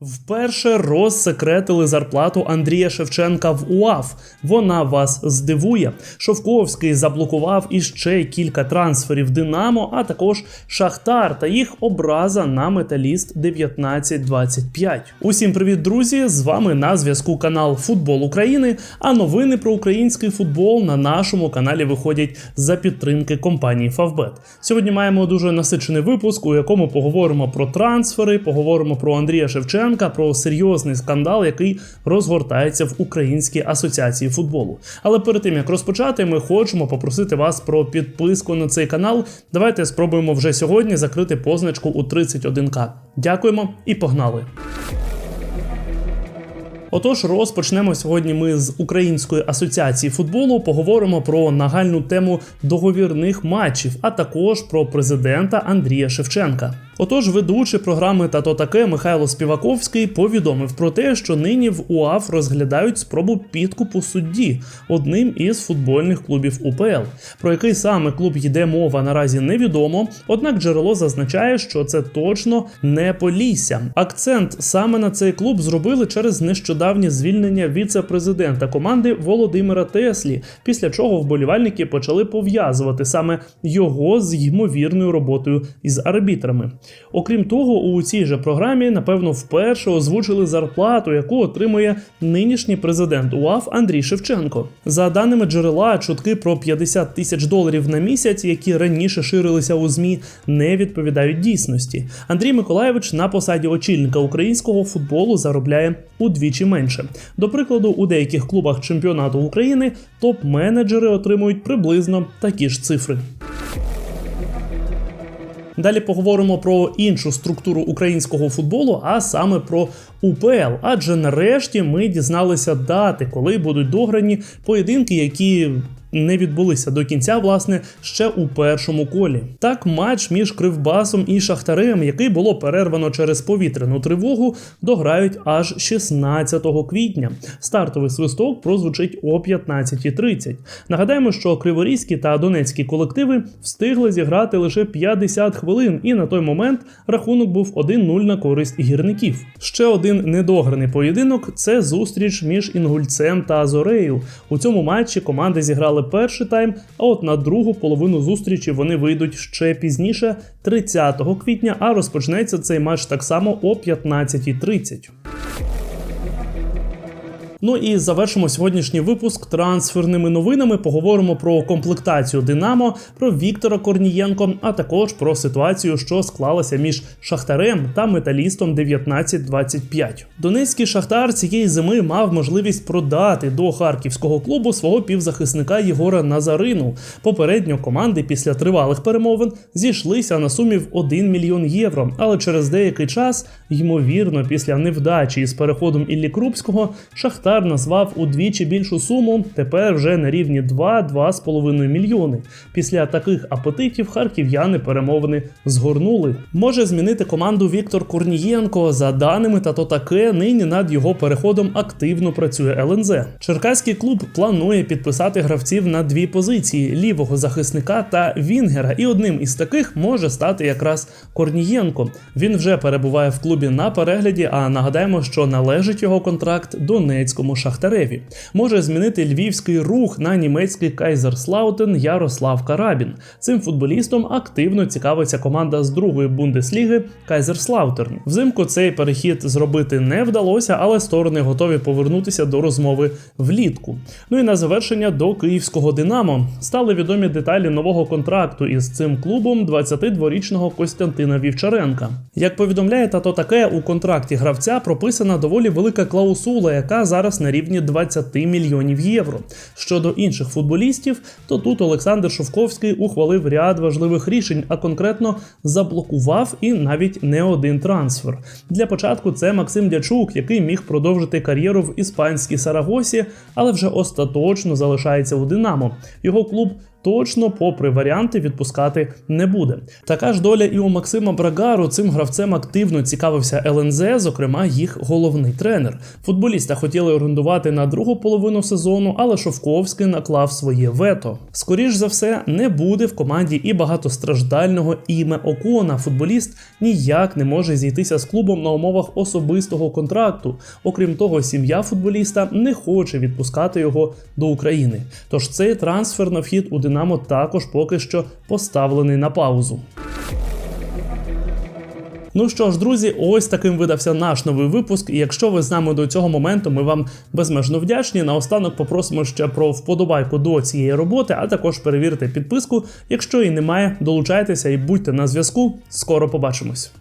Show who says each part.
Speaker 1: Вперше розсекретили зарплату Андрія Шевченка в УАФ. Вона вас здивує. Шовковський заблокував іще кілька трансферів Динамо, а також Шахтар та їх образа на металіст 1925. Усім привіт, друзі! З вами на зв'язку канал Футбол України. А новини про український футбол на нашому каналі виходять за підтримки компанії Favbet. Сьогодні маємо дуже насичений випуск, у якому поговоримо про трансфери, поговоримо про Андрія Шевченка, про серйозний скандал, який розгортається в Українській асоціації футболу. Але перед тим як розпочати, ми хочемо попросити вас про підписку на цей канал. Давайте спробуємо вже сьогодні закрити позначку у 31к. Дякуємо і погнали! Отож, розпочнемо сьогодні ми з Української асоціації футболу. Поговоримо про нагальну тему договірних матчів, а також про президента Андрія Шевченка. Отож, ведучий програми Тато таке Михайло Співаковський повідомив про те, що нині в УАФ розглядають спробу підкупу судді одним із футбольних клубів УПЛ. Про який саме клуб йде мова наразі невідомо. Однак джерело зазначає, що це точно не Полісся. Акцент саме на цей клуб зробили через нещодавнє звільнення віце-президента команди Володимира Теслі, після чого вболівальники почали пов'язувати саме його з ймовірною роботою із арбітрами. Окрім того, у цій же програмі, напевно, вперше озвучили зарплату, яку отримує нинішній президент УАФ Андрій Шевченко. За даними джерела, чутки про 50 тисяч доларів на місяць, які раніше ширилися у змі, не відповідають дійсності. Андрій Миколаєвич на посаді очільника українського футболу заробляє удвічі менше. До прикладу, у деяких клубах чемпіонату України топ-менеджери отримують приблизно такі ж цифри. Далі поговоримо про іншу структуру українського футболу, а саме про УПЛ. Адже нарешті ми дізналися дати, коли будуть дограні поєдинки, які не відбулися до кінця, власне, ще у першому колі. Так, матч між Кривбасом і Шахтарем, який було перервано через повітряну тривогу, дограють аж 16 квітня. Стартовий свисток прозвучить о 15.30. Нагадаємо, що криворізькі та донецькі колективи встигли зіграти лише 50 хвилин, і на той момент рахунок був 1-0 на користь гірників. Ще один недограний поєдинок це зустріч між Інгульцем та Зорею. У цьому матчі команди зіграли перший тайм, а от на другу половину зустрічі вони вийдуть ще пізніше, 30 квітня, а розпочнеться цей матч так само о 15.30. Ну і завершимо сьогоднішній випуск трансферними новинами. Поговоримо про комплектацію Динамо, про Віктора Корнієнко, а також про ситуацію, що склалася між Шахтарем та металістом 1925. Донецький шахтар цієї зими мав можливість продати до харківського клубу свого півзахисника Єгора Назарину. Попередньо команди після тривалих перемовин зійшлися на сумі в 1 мільйон євро. Але через деякий час, ймовірно, після невдачі із переходом Іллі Крупського, Шахтар Шахтар назвав удвічі більшу суму, тепер вже на рівні 2-2,5 мільйони. Після таких апетитів харків'яни перемовини згорнули. Може змінити команду Віктор Корнієнко. За даними та то таке, нині над його переходом активно працює ЛНЗ. Черкаський клуб планує підписати гравців на дві позиції: лівого захисника та Вінгера. І одним із таких може стати якраз Корнієнко. Він вже перебуває в клубі на перегляді. А нагадаємо, що належить його контракт Донецькому Шахтареві. Може змінити львівський рух на німецький Кайзерслаутен Ярослав Карабін. Цим футболістом активно цікавиться команда з другої бундесліги Кайзерслаутерн. Взимку цей перехід зробити не вдалося, але сторони готові повернутися до розмови влітку. Ну і на завершення до київського Динамо стали відомі деталі нового контракту із цим клубом 22-річного Костянтина Вівчаренка. Як повідомляє тато таке, у контракті гравця прописана доволі велика клаусула, яка зараз на рівні 20 мільйонів євро. Щодо інших футболістів, то тут Олександр Шовковський ухвалив ряд важливих рішень, а конкретно заблокував і навіть не один трансфер. Для початку це Максим Дячук, який міг продовжити кар'єру в іспанській Сарагосі, але вже остаточно залишається у Динамо. Його клуб точно, попри варіанти, відпускати не буде. Така ж доля і у Максима Брагару цим гравцем активно цікавився ЛНЗ, зокрема їх головний тренер. Футболіста хотіли орендувати на другу половину сезону, але Шовковський наклав своє вето. Скоріш за все, не буде в команді і багатостраждального іме Окона. Футболіст ніяк не може зійтися з клубом на умовах особистого контракту. Окрім того, сім'я футболіста не хоче відпускати його до України. Тож цей трансфер на вхід у Динамо також поки що поставлений на паузу. Ну що ж, друзі, ось таким видався наш новий випуск. І якщо ви з нами до цього моменту, ми вам безмежно вдячні. Наостанок попросимо ще про вподобайку до цієї роботи, а також перевірте підписку. Якщо її немає, долучайтеся і будьте на зв'язку. Скоро побачимось.